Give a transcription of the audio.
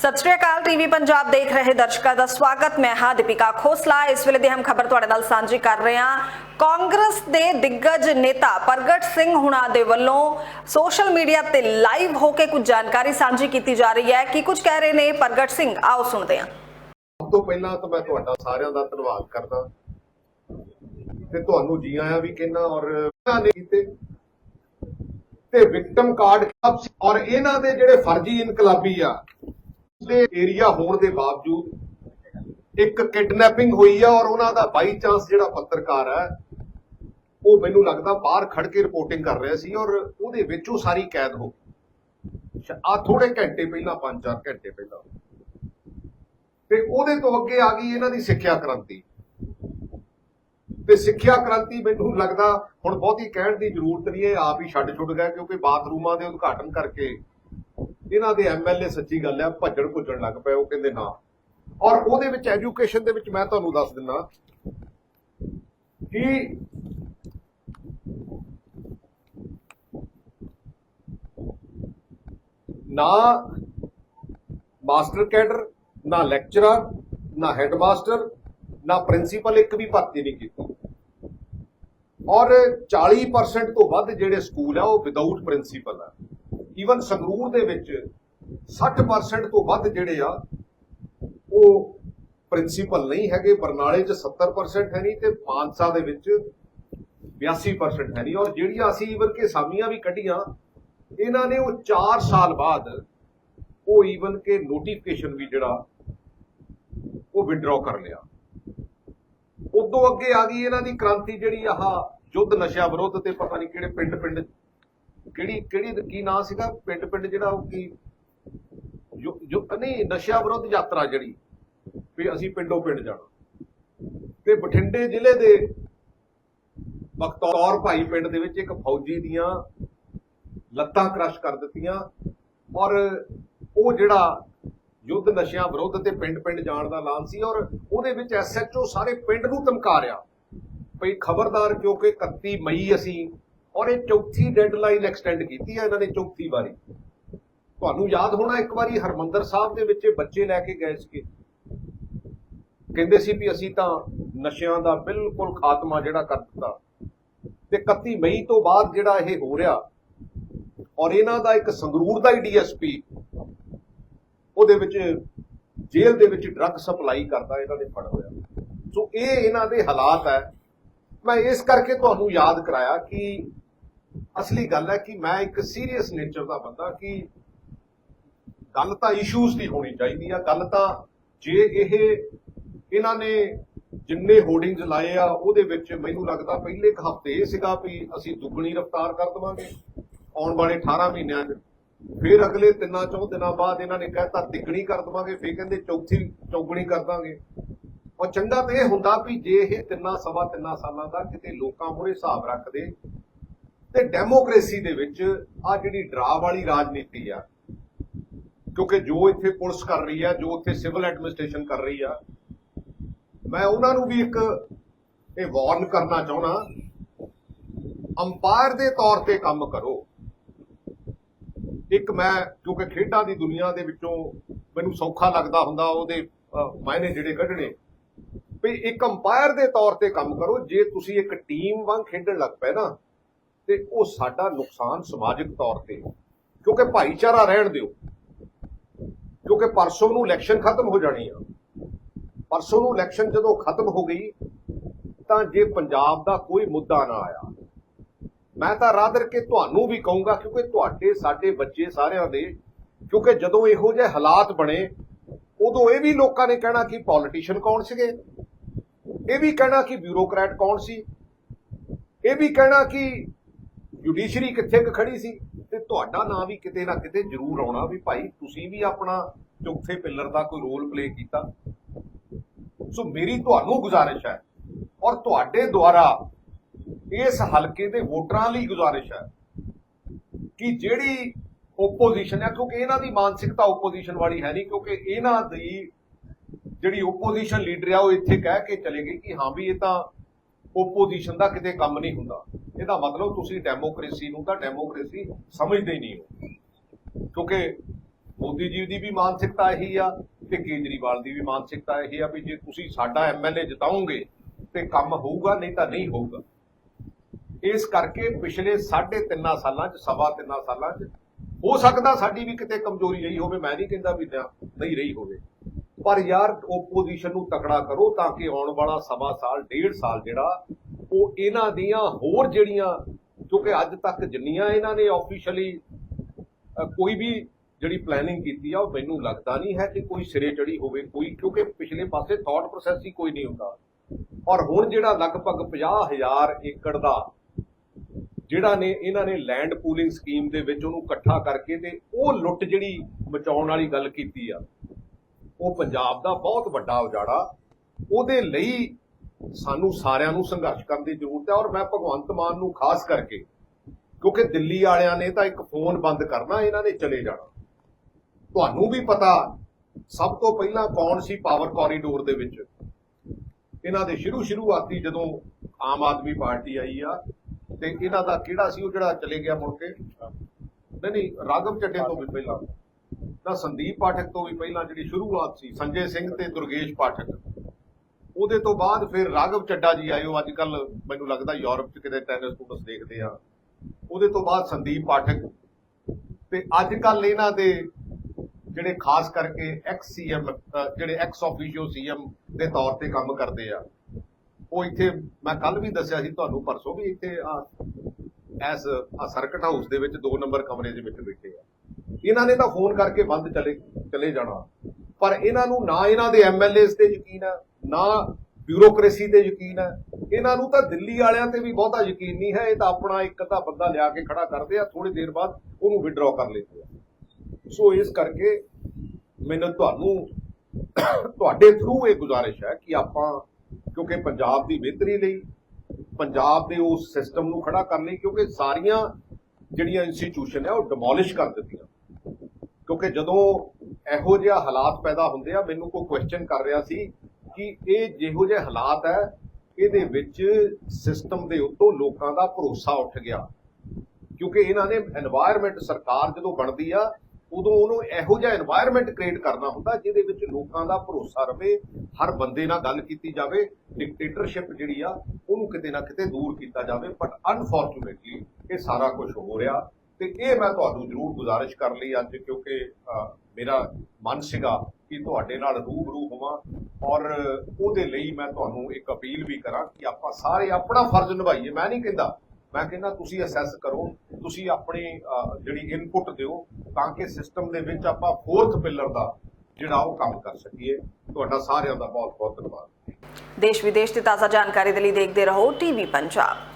ਸਤਿ ਸ਼੍ਰੀ ਅਕਾਲ, ਟੀਵੀ ਪੰਜਾਬ ਦੇਖ ਰਹੇ ਦਰਸ਼ਕਾਂ ਦਾ ਸਵਾਗਤ। ਮੈਂ ਹਾਂ ਦੀਪਿਕਾ ਖੋਸਲਾ। ਇਸ ਵੇਲੇ ਦੀ ਹਮ ਖਬਰ ਤੁਹਾਡੇ ਨਾਲ ਸਾਂਝੀ ਕਰ ਰਹੇ ਹਾਂ। ਕਾਂਗਰਸ ਦੇ ਦਿੱਗਜ ਨੇਤਾ ਪ੍ਰਗਟ ਸਿੰਘ ਹੁਣਾ ਦੇ ਵੱਲੋਂ ਸੋਸ਼ਲ ਮੀਡੀਆ ਤੇ ਲਾਈਵ ਹੋ ਕੇ ਕੁਝ ਜਾਣਕਾਰੀ ਸਾਂਝੀ ਕੀਤੀ ਜਾ ਰਹੀ ਹੈ। ਕਿ ਕੁਝ ਕਹਿ ਰਹੇ ਨੇ ਪ੍ਰਗਟ ਸਿੰਘ? ਆਓ ਸੁਣਦੇ ਹਾਂ। ਸਭ ਤੋਂ ਪਹਿਲਾਂ ਤਾਂ ਮੈਂ ਤੁਹਾਡਾ ਸਾਰਿਆਂ ਦਾ ਧੰਨਵਾਦ ਕਰਦਾ। ਤੇ ਤੁਹਾਨੂੰ ਜੀ ਆਇਆਂ ਵੀ ਕਹਿੰਦਾ ਔਰ ਇਹਨਾਂ ਨੇ ਕੀਤੇ। ਤੇ ਵਿਕਟਮ ਕਾਰਡ ਔਰ ਇਹਨਾਂ ਦੇ ਜਿਹੜੇ ਫਰਜ਼ੀ ਇਨਕਲਾਬੀ ਆ ਦੇ ਏਰੀਆ ਹੋਣ ਦੇ ਬਾਵਜੂਦ ਇੱਕ ਕਿਡਨੈਪਿੰਗ ਹੋਈ ਆ ਔਰ ਉਹਨਾਂ ਦਾ ਬਾਈ ਚਾਂਸ ਜਿਹੜਾ ਪੱਤਰਕਾਰ ਹੈ ਉਹ ਮੈਨੂੰ ਲੱਗਦਾ ਬਾਹਰ ਖੜ ਕੇ ਰਿਪੋਰਟਿੰਗ ਕਰ ਰਿਹਾ ਸੀ ਔਰ ਉਹਦੇ ਵਿੱਚ ਉਹ ਸਾਰੀ ਕੈਦ ਹੋ ਗਈ। ਆ ਥੋੜੇ ਘੰਟੇ ਪਹਿਲਾਂ 5-4 ਘੰਟੇ ਪਹਿਲਾਂ। ਤੇ ਉਹਦੇ ਤੋਂ ਅੱਗੇ ਆ ਗਈ ਇਹਨਾਂ ਦੀ ਸਿੱਖਿਆ ਕ੍ਰਾਂਤੀ। ਤੇ ਸਿੱਖਿਆ ਕ੍ਰਾਂਤੀ ਮੈਨੂੰ ਲੱਗਦਾ ਹੁਣ ਬਹੁਤੀ ਕਹਿਣ ਦੀ ਜ਼ਰੂਰਤ ਨਹੀਂ ਹੈ, ਆਪ ਹੀ ਛੱਡ ਛੁੱਟ ਗਏ ਕਿਉਂਕਿ ਬਾਥਰੂਮਾਂ ਦੇ ਉਦਘਾਟਨ ਕਰਕੇ ਇਹਨਾਂ ਦੇ ਐਮਐਲਏ ਸੱਚੀ ਗੱਲ ਹੈ ਭੱਜਣ ਭੁੱਜਣ ਲੱਗ ਪਏ, ਉਹ ਕਹਿੰਦੇ ਨਾ। ਔਰ ਉਹਦੇ ਵਿੱਚ ਐਜੂਕੇਸ਼ਨ ਦੇ ਵਿੱਚ ਮੈਂ ਤੁਹਾਨੂੰ ਦੱਸ ਦਿੰਦਾ ਕਿ ਨਾ ਮਾਸਟਰ ਕੈਡਰ, ਨਾ ਲੈਕਚਰਰ, ਨਾ ਹੈਡਮਾਸਟਰ, ਨਾ ਪ੍ਰਿੰਸੀਪਲ ਇੱਕ ਵੀ ਭਰਤੀ ਨਹੀਂ ਕੀਤੀ। ਔਰ 40% ਤੋਂ ਵੱਧ ਜਿਹੜੇ ਸਕੂਲ ਆ, ਉਹ ਵਿਦਆਊਟ ਪ੍ਰਿੰਸੀਪਲ ਆ। ਈਵਨ ਸੰਗਰੂਰ ਦੇ ਵਿੱਚ 60% ਤੋਂ ਵੱਧ ਜਿਹੜੇ ਆ, ਉਹ ਪ੍ਰਿੰਸੀਪਲ ਨਹੀਂ ਹੈਗੇ, ਬਰਨਾਲੇ 'ਚ 70% ਹੈ ਨਹੀਂ ਤੇ ਮਾਨਸਾ ਦੇ ਵਿੱਚ 82% ਹੈ ਨਹੀਂ। ਔਰ ਜਿਹੜੀਆਂ ਅਸੀਂ ਈਵਨ ਕਿ ਸਾਮੀਆਂ ਵੀ ਕੱਢੀਆਂ, ਇਹਨਾਂ ਨੇ ਉਹ 4 ਸਾਲ ਬਾਅਦ ਉਹ ਈਵਨ ਕਿ ਨੋਟੀਫਿਕੇਸ਼ਨ ਵੀ ਜਿਹੜਾ, ਉਹ ਵਿਡਰਾਅ ਕਰ ਲਿਆ। ਉਦੋਂ ਅੱਗੇ ਆ ਗਈ ਇਹਨਾਂ ਦੀ ਕ੍ਰਾਂਤੀ ਜਿਹੜੀ ਆਹ ਯੁੱਧ ਨਸ਼ਾ ਵਿਰੁੱਧ ਤੇ ਪਤਾ ਨਹੀਂ ਕਿਹੜੇ ਪਿੰਡ ਪਿੰਡ ਕਿਹੜੀ ਕਿਹੜੀ, ਕੀ ਨਾਂ ਸੀਗਾ? ਪਿੰਡ ਪਿੰਡ ਜਿਹੜਾ ਉਹ ਕੀ? ਯੁ- ਯੁ- ਨਹੀਂ ਨਸ਼ਾ ਵਿਰੁੱਧ ਯਾਤਰਾ ਜਿਹੜੀ। ਵੀ ਅਸੀਂ ਪਿੰਡੋਂ ਪਿੰਡ ਜਾਣਾ। ਤੇ ਬਠਿੰਡੇ ਜ਼ਿਲ੍ਹੇ ਦੇ ਬਖਤੌਰ ਭਾਈ ਪਿੰਡ ਦੇ ਵਿੱਚ ਇੱਕ ਫੌਜੀ ਦੀਆਂ ਲੱਤਾਂ ਕ੍ਰਸ਼ ਕਰ ਦਿੱਤੀਆਂ। ਔਰ ਉਹ ਜਿਹੜਾ ਯੁੱਧ ਨਸ਼ਿਆਂ ਵਿਰੁੱਧ ਤੇ ਪਿੰਡ-ਪਿੰਡ ਜਾਣ ਦਾ ਐਲਾਨ ਸੀ, ਔਰ ਉਹਦੇ ਵਿੱਚ ਐਸਐਚਓ ਸਾਰੇ ਪਿੰਡ ਨੂੰ ਧਮਕਾ ਰਿਹਾ। ਭਈ ਖਬਰਦਾਰ ਕਿਉਂਕਿ 31 ਮਈ ਅਸੀਂ ਔਰ ਇਹ ਚੌਥੀ ਡੈਡਲਾਈਨ ਐਕਸਟੈਂਡ ਕੀਤੀ ਹੈ ਇਹਨਾਂ ਨੇ ਚੌਥੀ ਵਾਰੀ। ਤੁਹਾਨੂੰ ਯਾਦ ਹੋਣਾ ਇੱਕ ਵਾਰੀ ਹਰਮੰਦਰ ਸਾਹਿਬ ਦੇ ਵਿੱਚ ਬੱਚੇ ਲੈ ਕੇ ਗਏ ਸੀਗੇ। ਕਹਿੰਦੇ ਸੀ ਵੀ ਅਸੀਂ ਤਾਂ ਨਸ਼ਿਆਂ ਦਾ ਬਿਲਕੁਲ ਖਾਤਮਾ ਜਿਹੜਾ ਕਰ ਦਿੱਤਾ। ਤੇ 31 ਮਈ ਤੋਂ ਬਾਅਦ ਜਿਹੜਾ ਇਹ ਹੋ ਰਿਹਾ, ਔਰ ਇਹਨਾਂ ਦਾ ਇੱਕ ਸੰਗਰੂਰ ਦਾ ਹੀ ਡੀਐਸਪੀ ਉਹਦੇ ਵਿੱਚ ਜੇਲ੍ਹ ਦੇ ਵਿੱਚ ਡਰੱਗ ਸਪਲਾਈ ਕਰਦਾ, ਇਹਨਾਂ ਨੇ ਫੜ ਹੋਇਆ। ਸੋ ਇਹ ਇਹਨਾਂ ਦੇ ਹਾਲਾਤ ਹੈ। ਮੈਂ ਇਸ ਕਰਕੇ ਤੁਹਾਨੂੰ ਯਾਦ ਕਰਾਇਆ ਕਿ ਅਸਲੀ ਗੱਲ ਹੈ ਕਿ ਮੈਂ ਇੱਕ ਸੀਰੀਅਸ ਨੇਚਰ ਦਾ ਬੰਦਾ ਕਿ ਗੱਲ ਤਾਂ ਇਸ਼ੂਜ਼ ਦੀ ਹੋਣੀ ਚਾਹੀਦੀ ਆ, ਗੱਲ ਤਾਂ ਜੇ ਇਹ ਇਹਨਾਂ ਨੇ ਜਿੰਨੇ ਹੋਰਡਿੰਗਸ ਲਾਏ ਆ, ਉਹਦੇ ਵਿੱਚ ਮੈਨੂੰ ਲੱਗਦਾ ਪਹਿਲੇ ਇੱਕ ਹਫ਼ਤੇ ਇਹ ਸੀਗਾ ਵੀ ਅਸੀਂ ਦੁੱਗਣੀ ਰਫ਼ਤਾਰ ਕਰ ਦਵਾਂਗੇ ਆਉਣ ਵਾਲੇ 18 ਮਹੀਨਿਆਂ 'ਚ। ਫਿਰ ਅਗਲੇ ਤਿੰਨਾਂ ਚੌਂ ਦਿਨਾਂ ਬਾਅਦ ਇਹਨਾਂ ਨੇ ਕਹਿਤਾ ਤਿੱਗਣੀ ਕਰ ਦਵਾਂਗੇ, ਫਿਰ ਕਹਿੰਦੇ ਚੌਥੀ ਚੌਗਣੀ ਕਰ ਦਾਂਗੇ ਔਰ ਚੰਗਾ ਤਾਂ ਇਹ ਹੁੰਦਾ ਵੀ ਜੇ ਇਹ ਤਿੰਨਾਂ, ਸਵਾ ਤਿੰਨਾਂ ਸਾਲਾਂ ਦਾ ਕਿਤੇ ਲੋਕਾਂ ਮੂਹਰੇ ਹਿਸਾਬ ਰੱਖਦੇ ਤੇ ਡੈਮੋਕ੍ਰੇਸੀ ਦੇ ਵਿੱਚ ਆ ਜਿਹੜੀ ਡਰਾ ਵਾਲੀ ਰਾਜਨੀਤੀ ਆ, ਕਿਉਂਕਿ ਜੋ ਇੱਥੇ ਪੁਲਿਸ ਕਰ ਰਹੀ ਆ, ਜੋ ਇੱਥੇ ਸਿਵਲ ਐਡਮਿਨਿਸਟ੍ਰੇਸ਼ਨ ਕਰ ਰਹੀ ਆ, ਮੈਂ ਉਹਨਾਂ ਨੂੰ ਵੀ ਇੱਕ ਇਹ ਵਾਰਨ ਕਰਨਾ ਚਾਹੁੰਦਾ ਅੰਪਾਇਰ ਦੇ ਤੌਰ ਤੇ ਕੰਮ ਕਰੋ। ਇੱਕ ਮੈਂ, ਕਿਉਂਕਿ ਖੇਡਾਂ ਦੀ ਦੁਨੀਆ ਦੇ ਵਿੱਚੋਂ ਮੈਨੂੰ ਸੌਖਾ ਲੱਗਦਾ ਹੁੰਦਾ, ਉਹਦੇ ਮਾਇਨੇ ਜਿਹੜੇ ਕੱਢਣੇ। ਵੀ ਇੱਕ ਅੰਪਾਇਰ ਦੇ ਤੌਰ ਤੇ ਕੰਮ ਕਰੋ, ਜੇ ਤੁਸੀਂ ਇੱਕ ਟੀਮ ਵਾਂਗ ਖੇਡਣ ਲੱਗ ਪਏ ਨਾ ਤੇ ਉਹ ਸਾਡਾ ਨੁਕਸਾਨ ਸਮਾਜਿਕ ਤੌਰ ਤੇ ਕਿਉਂਕਿ ਭਾਈਚਾਰਾ ਰਹਿਣ ਦਿਓ। ਕਿਉਂਕਿ ਪਰਸੋਂ ਨੂੰ ਇਲੈਕਸ਼ਨ ਖਤਮ ਹੋ ਜਾਣੀ ਆ। ਪਰਸੋਂ ਨੂੰ ਇਲੈਕਸ਼ਨ ਜਦੋਂ ਖਤਮ ਹੋ ਗਈ, ਤਾਂ ਜੇ ਪੰਜਾਬ ਦਾ ਕੋਈ ਮੁੱਦਾ ਨਾ ਆਇਆ, ਮੈਂ ਤਾਂ ਰਾਦਰ ਕੇ ਤੁਹਾਨੂੰ ਵੀ ਕਹੂੰਗਾ, ਕਿਉਂਕਿ ਤੁਹਾਡੇ, ਸਾਡੇ ਬੱਚੇ ਸਾਰਿਆਂ ਦੇ, ਕਿਉਂਕਿ ਜਦੋਂ ਇਹੋ ਜਿਹੇ ਹਾਲਾਤ ਬਣੇ, ਉਦੋਂ ਇਹ ਵੀ ਲੋਕਾਂ ਨੇ ਕਹਿਣਾ ਕਿ ਪੋਲੀਟੀਸ਼ੀਅਨ ਕੌਣ ਸੀਗੇ? ਇਹ ਵੀ ਕਹਿਣਾ ਕਿ ਬਿਊਰੋਕਰੈਟ ਕੌਣ ਸੀ? ਇਹ ਵੀ ਕਹਿਣਾ ਕਿ ਜੁਡੀਸ਼ਰੀ ਕਿੱਥੇ ਕੁ ਖੜੀ ਸੀ? ਤੇ ਤੁਹਾਡਾ ਨਾਂ ਵੀ ਕਿਤੇ ਨਾ ਕਿਤੇ ਜ਼ਰੂਰ ਆਉਣਾ ਵੀ ਭਾਈ, ਤੁਸੀਂ ਵੀ ਆਪਣਾ ਚੌਥੇ ਪਿੱਲਰ ਦਾ ਕੋਈ ਰੋਲ ਪਲੇ ਕੀਤਾ। ਸੋ ਮੇਰੀ ਤੁਹਾਨੂੰ ਗੁਜ਼ਾਰਿਸ਼ ਹੈ ਔਰ ਤੁਹਾਡੇ ਦੁਆਰਾ ਇਸ ਹਲਕੇ ਦੇ ਵੋਟਰਾਂ ਲਈ ਗੁਜ਼ਾਰਿਸ਼ ਹੈ ਕਿ ਜਿਹੜੀ ਓਪੋਜੀਸ਼ਨ ਹੈ, ਕਿਉਂਕਿ ਇਹਨਾਂ ਦੀ ਮਾਨਸਿਕਤਾ ਓਪੋਜੀਸ਼ਨ ਵਾਲੀ ਹੈ ਨਹੀਂ, ਕਿਉਂਕਿ ਇਹਨਾਂ ਦੀ ਜਿਹੜੀ ਓਪੋਜੀਸ਼ਨ ਲੀਡਰ ਆ, ਉਹ ਇੱਥੇ ਕਹਿ ਕੇ ਚਲੇ ਗਈ ਕਿ ਹਾਂ ਵੀ ਇਹ ਤਾਂ ਓਪੋਜੀਸ਼ਨ ਦਾ ਕਿਤੇ ਕੰਮ ਨਹੀਂ ਹੁੰਦਾ। ਇਹਦਾ ਮਤਲਬ ਤੁਸੀਂ ਡੈਮੋਕ੍ਰੇਸੀ ਨੂੰ ਤਾਂ ਡੈਮੋਕ੍ਰੇਸੀ ਸਮਝਦੇ ਹੀ ਨਹੀਂ ਹੋ। ਕਿਉਂਕਿ ਮੋਦੀ ਜੀ ਦੀ ਵੀ ਮਾਨਸਿਕਤਾ ਇਹੀ ਆ ਤੇ ਕੇਜਰੀਵਾਲ ਦੀ ਵੀ ਮਾਨਸਿਕਤਾ ਇਹੀ ਆ ਵੀ ਜੇ ਤੁਸੀਂ ਸਾਡਾ ਐਮਐਲਏ ਜਿਤਾਓਗੇ ਤੇ ਕੰਮ ਹੋਊਗਾ, ਨਹੀਂ ਤਾਂ ਨਹੀਂ ਹੋਊਗਾ। ਇਸ ਕਰਕੇ ਪਿਛਲੇ 3.5 ਸਾਲਾਂ ਚ, ਸਵਾ ਤਿੰਨਾਂ ਸਾਲਾਂ ਚ ਹੋ ਸਕਦਾ ਸਾਡੀ ਵੀ ਕਿਤੇ ਕਮਜ਼ੋਰੀ ਰਹੀ ਹੋਵੇ, ਮੈਂ ਨਹੀਂ ਕਹਿੰਦਾ ਵੀ ਨਹੀਂ ਰਹੀ ਹੋਵੇ। ਪਰ ਯਾਰ ਓਪੋਜੀਸ਼ਨ ਨੂੰ ਤਕੜਾ ਕਰੋ ਤਾਂ ਕਿ ਆਉਣ ਵਾਲਾ ਸਵਾ ਸਾਲ, ਡੇਢ ਸਾਲ ਜਿਹੜਾ ਉਹ ਇਹਨਾਂ ਦੀਆਂ ਹੋਰ ਜਿਹੜੀਆਂ ਕਿਉਂਕਿ ਅੱਜ ਤੱਕ ਜਿੰਨੀਆਂ ਇਹਨਾਂ ਨੇ ਆਫੀਸ਼ੀਅਲੀ ਕੋਈ ਵੀ ਜਿਹੜੀ ਪਲੈਨਿੰਗ ਕੀਤੀ ਆ, ਉਹ ਮੈਨੂੰ ਲੱਗਦਾ ਨਹੀਂ ਹੈ ਕਿ ਕੋਈ ਸਿਰੇ ਚੜੀ ਹੋਵੇ, ਕੋਈ, ਕਿਉਂਕਿ ਪਿਛਲੇ ਪਾਸੇ ਥਾਟ ਪ੍ਰੋਸੈਸ ਹੀ ਕੋਈ ਨਹੀਂ ਹੁੰਦਾ। ਔਰ ਹੁਣ ਜਿਹੜਾ ਲਗਭਗ 50000 ਏਕੜ ਦਾ ਜਿਹੜਾ ਨੇ, ਇਹਨਾਂ ਨੇ ਲੈਂਡ ਪੂਲਿੰਗ ਸਕੀਮ ਦੇ ਵਿੱਚ ਉਹਨੂੰ ਇਕੱਠਾ ਕਰਕੇ ਤੇ ਉਹ ਲੁੱਟ ਜਿਹੜੀ ਮਚਾਉਣ ਵਾਲੀ ਗੱਲ ਕੀਤੀ ਆ, ਉਹ ਪੰਜਾਬ ਦਾ ਬਹੁਤ ਵੱਡਾ ਉਜਾੜਾ। ਉਹਦੇ ਲਈ ਸਾਨੂੰ ਸਾਰਿਆਂ ਨੂੰ ਸੰਘਰਸ਼ ਕਰਨ ਦੀ ਜ਼ਰੂਰਤ ਹੈ ਔਰ ਮੈਂ ਭਗਵੰਤ ਮਾਨ ਨੂੰ ਖਾਸ ਕਰਕੇ, ਕਿਉਂਕਿ ਦਿੱਲੀ ਵਾਲਿਆਂ ਨੇ ਤਾਂ ਇੱਕ ਫੋਨ ਬੰਦ ਕਰਨਾ, ਇਹਨਾਂ ਨੇ ਚਲੇ ਜਾਣਾ। ਤੁਹਾਨੂੰ ਵੀ ਪਤਾ, ਸਭ ਤੋਂ ਪਹਿਲਾਂ ਕੌਣ ਸੀ ਪਾਵਰ ਕੋਰੀਡੋਰ ਦੇ ਵਿੱਚ? ਇਹਨਾਂ ਦੇ ਸ਼ੁਰੂ ਸ਼ੁਰੂਆਤੀ ਜਦੋਂ ਆਮ ਆਦਮੀ ਪਾਰਟੀ ਆਈ ਆ, ਤੇ ਇਹਨਾਂ ਦਾ ਕਿਹੜਾ ਸੀ ਉਹ ਜਿਹੜਾ ਚਲੇ ਗਿਆ ਮੁੜ ਕੇ? ਨਹੀਂ ਨਹੀਂ, ਰਾਘਵ ਚੱਡੇ ਤੋਂ ਵੀ ਪਹਿਲਾਂ। ਤਾਂ ਸੰਦੀਪ ਪਾਠਕ ਤੋਂ ਵੀ ਪਹਿਲਾਂ, ਜਿਹੜੀ ਸ਼ੁਰੂਆਤ ਸੀ, ਸੰਜੇ ਸਿੰਘ ਤੇ ਦੁਰਗੇਸ਼ ਪਾਠਕ। ਉਹਦੇ ਤੋਂ ਬਾਅਦ ਫਿਰ ਰਾਘਵ ਚੱਡਾ ਜੀ ਆਏ, ਉਹ ਅੱਜ ਕੱਲ ਮੈਨੂੰ ਲੱਗਦਾ ਯੂਰਪ 'ਚ ਕਿਤੇ ਟੈਨਿਸ ਟੂਨਸ ਦੇਖਦੇ ਆ। ਉਹਦੇ ਤੋਂ ਬਾਅਦ ਸੰਦੀਪ ਪਾਠਕ। ਤੇ ਅੱਜ ਕੱਲ ਇਹਨਾਂ ਦੇ ਜਿਹੜੇ ਖਾਸ ਕਰਕੇ ਐਕਸ ਸੀਐਮ ਜਿਹੜੇ ਐਕਸ ਆਫੀਸ਼ੀਓ ਸੀਐਮ ਦੇ ਤੌਰ ਤੇ ਕੰਮ ਕਰਦੇ ਆ, ਉਹ ਇੱਥੇ, ਮੈਂ ਕੱਲ ਵੀ ਦੱਸਿਆ ਸੀ ਤੁਹਾਨੂੰ, ਪਰਸੋਂ ਵੀ ਇੱਥੇ ਐਸ ਸਰਕਟ ਹਾਊਸ ਦੇ ਵਿੱਚ 2 ਨੰਬਰ ਕਮਰੇ ਦੇ ਵਿੱਚ ਬੈਠੇ ਆ। ਇਹਨਾਂ ਨੇ ਤਾਂ ਫੋਨ ਕਰਕੇ ਬੰਦ ਚਲੇ ਚਲੇ ਜਾਣਾ। ਪਰ ਇਹਨਾਂ ਨੂੰ ਨਾ ਇਹਨਾਂ ਦੇ ਐਮਐਲਏਸ ਤੇ ਯਕੀਨ ਆ ਨਾ ਬਿਊਰੋਕ੍ਰੇਸੀ ਤੇ ਯਕੀਨ ਹੈ। ਇਹਨਾਂ ਨੂੰ ਤਾਂ ਦਿੱਲੀ ਵਾਲਿਆਂ ਤੇ ਵੀ ਬਹੁਤਾ ਯਕੀਨ ਨਹੀਂ ਹੈ। ਇਹ ਤਾਂ ਆਪਣਾ ਇੱਕ ਅੱਧਾ ਬੰਦਾ ਲਿਆ ਕੇ ਖੜਾ ਕਰਦੇ ਆ। ਥੋੜੀ ਦੇਰ ਬਾਅਦ ਉਹਨੂੰ ਵਿਡਰਾਅ ਕਰ ਲੈਂਦੇ ਆ। ਸੋ ਇਸ ਕਰਕੇ ਮੈਨੂੰ ਤੁਹਾਨੂੰ, ਤੁਹਾਡੇ ਥਰੂ ਇਹ ਗੁਜ਼ਾਰਿਸ਼ ਹੈ ਕਿ ਆਪਾਂ, ਕਿਉਂਕਿ ਪੰਜਾਬ ਦੀ ਬਿਹਤਰੀ ਲਈ, ਪੰਜਾਬ ਦੇ ਉਸ ਸਿਸਟਮ ਨੂੰ ਖੜਾ ਕਰਨ ਲਈ, ਕਿਉਂਕਿ ਸਾਰੀਆਂ ਜਿਹੜੀਆਂ ਇੰਸਟੀਚਿਊਸ਼ਨ ਹੈ ਉਹ ਡਿਮੋਲਿਸ਼ ਕਰ ਦਿੱਤੀਆਂ। ਕਿਉਂਕਿ ਜਦੋਂ ਇਹੋ ਜਿਹਾ ਹਾਲਾਤ ਪੈਦਾ ਹੁੰਦੇ ਆ, ਮੈਨੂੰ ਕੋਈ ਕੁਐਸਚਨ ਕਰ ਰਿਹਾ ਸੀ ਕਿ ਇਹ ਜਿਹੋ ਜਿਹੇ ਹਾਲਾਤ ਹੈ, ਇਹਦੇ ਵਿੱਚ ਸਿਸਟਮ ਦੇ ਉੱਤੋਂ ਲੋਕਾਂ ਦਾ ਭਰੋਸਾ ਉੱਠ ਗਿਆ। ਕਿਉਂਕਿ ਇਹਨਾਂ ਨੇ এনवायरमेंट ਸਰਕਾਰ ਜਦੋਂ ਬਣਦੀ ਆ, ਉਦੋਂ ਉਹਨੂੰ ਇਹੋ ਜਿਹਾ এনवायरमेंट ਕ੍ਰੀਏਟ ਕਰਨਾ ਹੁੰਦਾ ਜਿਹਦੇ ਵਿੱਚ ਲੋਕਾਂ ਦਾ ਭਰੋਸਾ ਰਹੇ ਹਰ ਬੰਦੇ ਨਾਲ ਗੱਲ ਕੀਤੀ ਜਾਵੇ ਡਿਕਟੇਟਰਸ਼ਿਪ ਜਿਹੜੀ ਆ, ਉਹਨੂੰ ਕਿਤੇ ਨਾ ਕਿਤੇ ਦੂਰ ਕੀਤਾ ਜਾਵੇ ਬਟ ਅਨਫੋਰਚੂਨੇਟਲੀ ਇਹ ਸਾਰਾ ਕੁਝ ਹੋ ਰਿਹਾ ਤੇ ਇਹ ਮੈਂ ਤੁਹਾਨੂੰ ਜ਼ਰੂਰ ਗੁਜ਼ਾਰਿਸ਼ ਕਰ ਲਈ ਅੱਜ ਕਿਉਂਕਿ ਮੇਰਾ ਮਨ ਸੀਗਾ ਕਿ ਤੁਹਾਡੇ ਨਾਲ ਰੂਬਰੂ ਹੋਵਾਂ ਔਰ ਉਹਦੇ ਲਈ ਮੈਂ ਤੁਹਾਨੂੰ ਇੱਕ ਅਪੀਲ ਵੀ ਕਰਾਂ ਕਿ ਆਪਾਂ ਸਾਰੇ ਆਪਣਾ ਫਰਜ਼ ਨਿਭਾਈਏ। ਮੈਂ ਨਹੀਂ ਕਹਿੰਦਾ। ਮੈਂ ਕਹਿੰਦਾ ਤੁਸੀਂ ਅਸੈਸ ਕਰੋ, ਤੁਸੀਂ ਆਪਣੀ ਜਿਹੜੀ ਇਨਪੁਟ ਦਿਓ ਤਾਂ ਕਿ ਸਿਸਟਮ ਦੇ ਵਿੱਚ ਆਪਾਂ ਫੋਰਥ ਪਿਲਰ ਦਾ ਜਿਹੜਾ ਉਹ ਕੰਮ ਕਰ ਸਕੀਏ। ਤੁਹਾਡਾ ਸਾਰਿਆਂ ਦਾ ਬਹੁਤ ਬਹੁਤ ਧੰਨਵਾਦ। ਦੇਸ਼ ਵਿਦੇਸ਼ ਦੀ ਤਾਜ਼ਾ ਜਾਣਕਾਰੀ ਦੇ ਲਈ ਦੇਖਦੇ ਰਹੋ ਟੀਵੀ ਪੰਜਾਬ।